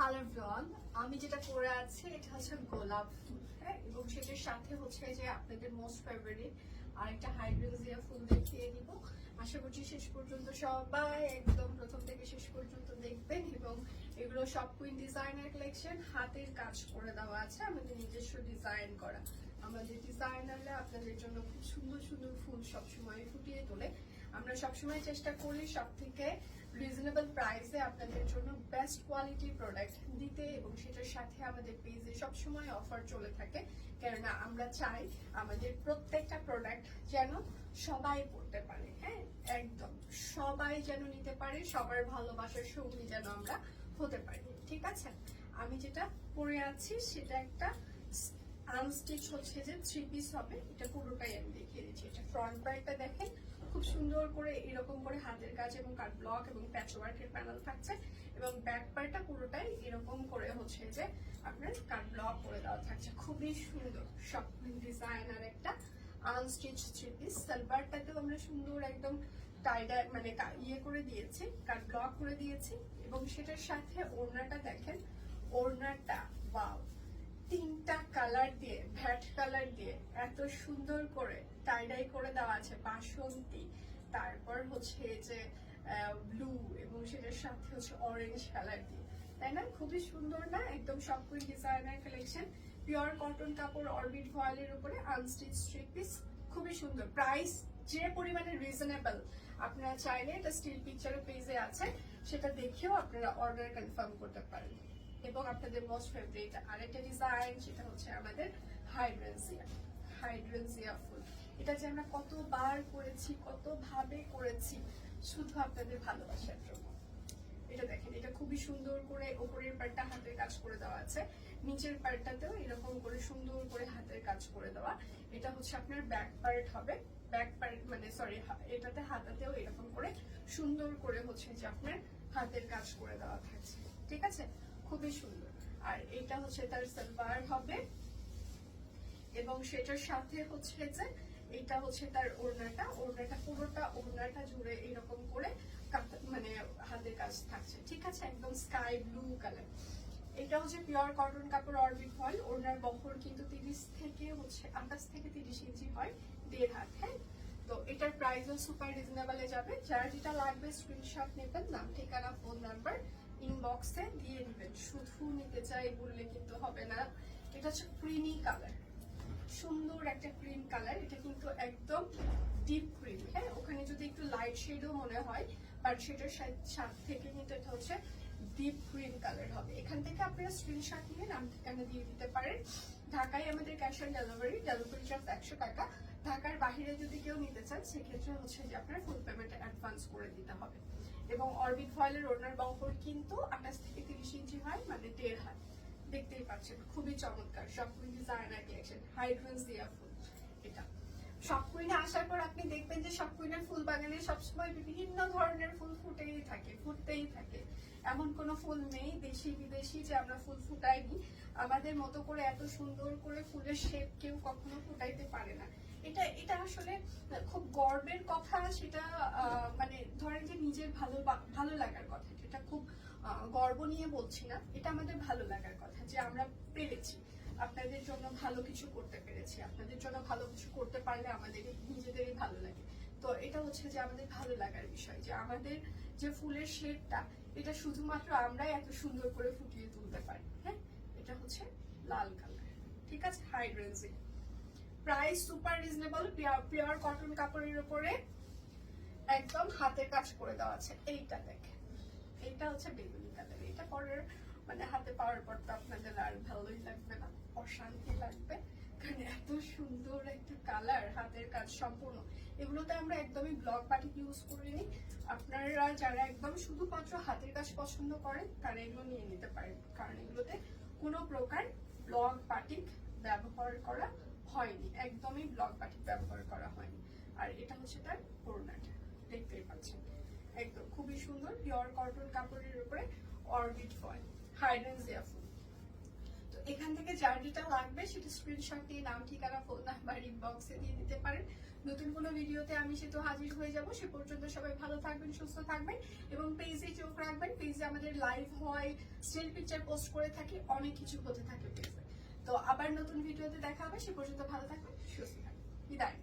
Hello ব্রন আমি যেটা পরে আছি, এটা হচ্ছে গোলাপ ফুল হ্যাঁ? এবং সেটার সাথে হচ্ছে যে আপনাদের মোস্ট ফেভারিট আরেকটা হাইড্রোজিয়া ফুল দেখিয়ে দিব। আশা করছি শেষ পর্যন্ত সবাই একদম প্রথম থেকে শেষ পর্যন্ত দেখবেন, এবং এগুলো সব কুইন ডিজাইনার কালেকশন হাতের কাজ করে দেওয়া আছে, আমাদের নিজস্ব ডিজাইন করা। আমাদের ডিজাইনাররা আপনাদের জন্য খুব সুন্দর সুন্দর ফুল সবসময় ফুটিয়ে তোলে। আমরা সবসময় চেষ্টা করি সব থেকে রিজনেবল প্রাইসে আপনাদের জন্য বেস্ট কোয়ালিটি প্রোডাক্ট দিতে এবং সেটার সাথে আমাদের পেজে সবসময় অফার চলে থাকে। কেননা আমরা চাই আমাদের প্রত্যেকটা প্রোডাক্ট যেন সবাই পড়তে পারে হ্যাঁ? একদম। সবাই যেন নিতে পারে, সবার ভালোবাসার সঙ্গী যেন আমরা হতে পারি, ঠিক আছে? আমি যেটা পরে আছি, সেটা একটা আনস্টিচ হচ্ছে যে থ্রি পিস হবে। এটা পুরোটাই আমি দেখিয়ে দিচ্ছি। এটা ফ্রন্ট পার্টটা দেখেন। খুব সুন্দর করে এরকম করে হাতের কাজ এবং কাট ব্লক এবং প্যাচ ওয়ার্কের প্যানেল থাকছে এবং ব্যাক পার্টটা পুরোটাই এরকম করে হচ্ছে যে আপনার কাট ব্লক করে দেওয়া থাকছে। খুবই সুন্দর সব ডিজাইনার একটা আনস্টিচ থ্রি পিস সালভারটাতেও আমরা সুন্দর একদম টাইডার মানে ইয়ে করে দিয়েছি কাট ব্লক করে দিয়েছি এবং সেটার সাথে ওড়নাটা দেখেন ওড়নাটা বাও তিনটা কালার দিয়ে ভ্যাট কালার দিয়ে এত সুন্দর করে টাইডাই করে দেওয়া আছে, বাসন্তী। তারপর হচ্ছে যে ব্লু এবং সেটার সাথে হচ্ছে অরেঞ্জ কালার দিয়ে। তাই না? খুবই সুন্দর না? একদম সবকুই ডিজাইনার কালেকশন পিওর কটন কাপড় অরবিট ভয়েলের উপরে আনস্টিচ স্ট্রিপ পিস খুবই সুন্দর। প্রাইস যে পরিমাণে রিজনেবল আপনারা চাইলে এটা স্টিল পিকচারের পেজে আছে। সেটা দেখেও আপনারা অর্ডার কনফার্ম করতে পারেন। এবং আপনাদের মোস্ট ফেভারিট আরেকটা ডিজাইন সেটা হচ্ছে আমাদের হাইড্রেনজিয়া হাইড্রেনজিয়া ফুল। এটা যে আমরা কতবার করেছি, কতভাবে করেছি, শুধু আপনাদের ভালোবাসার জন্য। এটা দেখেন, এটা খুবই সুন্দর করে ওপরের পার্টটা হাতের কাজ করে দেওয়া আছে। নিচের পার্টটাতেও এরকম করে সুন্দর করে হাতের কাজ করে দেওয়া। এটা হচ্ছে আপনার ব্যাক পার্ট হবে। ব্যাক পার্ট মানে সরি এটাতে হাতাতেও এরকম করে সুন্দর করে হচ্ছে যে আপনার হাতের কাজ করে দেওয়া থাকছে। ঠিক আছে? খুবই সুন্দর। আর এটা হচ্ছে তার সালভার হবে। এবং সেটার সাথে হচ্ছে যে এটা হচ্ছে তার ওড়নাটা। ওড়নাটা, পুরোটা ওড়নাটা জুড়ে এরকম করে মানে হাতের কাজ থাকছে। ঠিক আছে? একদম স্কাই ব্লু কালার এটা হচ্ছে পিওর কটন কাপড় অরবিট ফল ওড়নার বহর কিন্তু তিরিশ থেকে হচ্ছে আঠাশ থেকে তিরিশ ইঞ্চি হয় দেড় হাত হ্যাঁ? তো এটার প্রাইসও সুপার রিজনেবলে যাবে। যার যেটা লাগবে স্ক্রিনশট নেবেন। নাম, ঠিকানা ফোন নাম্বার ইনবক্সে শুধু নিতে চাই বললে কিন্তু হবে না। এটা হচ্ছে ক্রিমি কালার সুন্দর একটা ক্রিম কালার এটা কিন্তু একদম ডিপ ক্রিম হ্যাঁ? ওখানে যদি একটু লাইট শেডও মনে হয় বাট সেটার সাথে থেকে কিন্তু এটা হচ্ছে ডিপ ক্রিম কালার হবে। এখান থেকে আপনারা স্ক্রিনশট নিয়ে নাম ঠিকানা দিয়ে দিতে পারেন। ঢাকায় আমাদের cash on delivery delivery charge একশো টাকা। ঢাকার বাইরে যদি কেউ নিতে চান, সেক্ষেত্রে হচ্ছে যে আপনার ফুল পেমেন্ট অ্যাডভান্স করে দিতে হবে। এবং অরবিট ফয়েলের ওনার বহর কিন্তু আঠাশ থেকে তিরিশ ইঞ্চি হয় মানে দেড় হাত। দেখতেই পাচ্ছেন, খুবই চমৎকার। সব ডিজাইনার কালেকশন হাইড্রেন্স দিয়া ফুল, এটা। সব কুইনে আসার পর আপনি দেখবেন যে সব কুইনের ফুল বাগানে সবসময় বিভিন্ন ধরনের ফুল ফুটেই থাকে, ফুটতেই থাকে। এমন কোনো ফুল নেই, দেশি বিদেশি যে আমরা ফুল ফুটাইনি। আমাদের মতো করে এত সুন্দর করে ফুলের শেপ কেউ কখনো ফুটাইতে পারে না। এটা এটা আসলে খুব গর্বের কথা, সেটা মানে ধরেন যে নিজের ভালো ভালো লাগার কথা এটা খুব গর্ব নিয়ে বলছি না, এটা আমাদের ভালো লাগার কথা, যে আমরা পেরেছি। আপনাদের জন্য ভালো কিছু করতে পেরেছি, আপনাদের জন্য ভালো কিছু করতে পারলে আমাদের নিজেদেরই ভালো লাগে। তো এটা হচ্ছে যে আমাদের ভালো লাগার বিষয়, যে আমাদের যে ফুলের শেডটা, এটা শুধুমাত্র আমরাই এত সুন্দর করে ফুটিয়ে তুলতে পারি হ্যাঁ? এটা হচ্ছে লাল কালার, ঠিক আছে? হাই রেঞ্জে price super reasonable pure cotton কাপড়ের উপরে একদম হাতের কাজ করে দেওয়া আছে। এইটা দেখেন। এইটা হচ্ছে বেগুনি কালার। এটা পরের মানে হাতে পাওয়ার পর তো আপনাদের আর ভালোই লাগবে না, অশান্তি লাগবে। কারণ এত সুন্দর একটা কালার, হাতের কাজ সম্পূর্ণ। এগুলোতে আমরা একদমই ব্লক বাটিক ইউজ করিনি। আপনারা যারা একদম শুধুমাত্র হাতের কাজ পছন্দ করেন, তারা এগুলো নিয়ে নিতে পারেন। কারণ এগুলোতে কোনো প্রকার ব্লক বাটিক ব্যবহার করা হয়নি, একদমই ব্লক বাটি ব্যবহার করা হয়নি। আর এটা হচ্ছে তার করোনাটা দেখতেই পাচ্ছেন। একদম, খুবই সুন্দর পিওর কটন কাপড়ের উপরে অরবিট ফয়েল হাইড্রেন্সিয়া ফুল তো এখান থেকে জার্নিটা লাগবে, সেটা স্ক্রিনশট দিয়ে নাম, ঠিকানা ফোন নাম্বার ইনবক্সে দিয়ে দিতে পারেন। নতুন কোনো ভিডিওতে আমি সে তো হাজির হয়ে যাব, সে পর্যন্ত সবাই ভালো থাকবেন, সুস্থ থাকবেন এবং পেজে চোখ রাখবেন। পেজে আমাদের লাইভ হয় স্টিল পিকচার পোস্ট করে থাকি, অনেক কিছু হতে থাকে পেজে তো আবার নতুন ভিডিওতে দেখা হবে সে পর্যন্ত ভালো থাকবেন সুস্থ থাকবেন বিদায়